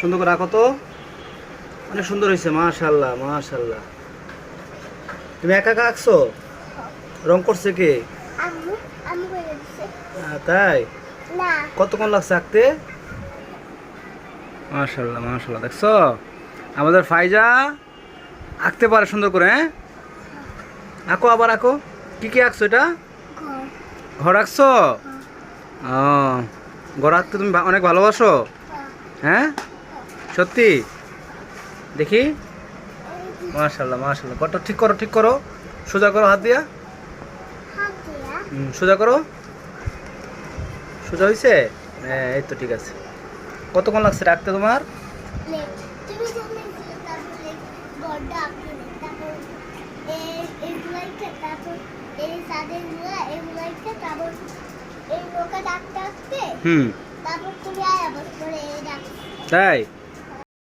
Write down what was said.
সুন্দর করে রাখো তো। অনেক সুন্দর হয়েছে মাশাল্লাহ মাশাল্লাহ। তুমি একা একা আঁকছো রং করছে কে? আহ, তাই? কতক্ষণ লাগছে আঁকতে? মাশাল্লাহ মাশাল্লাহ দেখছ? আমাদের ফাইজা আঁকতে পারে সুন্দর করে হ্যাঁ? আঁকো আবার আঁকো। কি কি আঁকছো এটা? ঘর। আঁকছো? ও তুমি অনেক ভালোবাসো? হ্যাঁ? সত্যি? দেখি। মাশাল্লাহ মাশাল্লাহ ঘরটা ঠিক করো ঠিক করো। সোজা করো হাত দিয়া। সোজা করো। সোজা হয়েছে হ্যাঁ এই তো ঠিক আছে। কতক্ষণ লাগছে রাখতে তোমার? তারপরে হুম। তারপর তুমি আয়া বস করে এই তাই?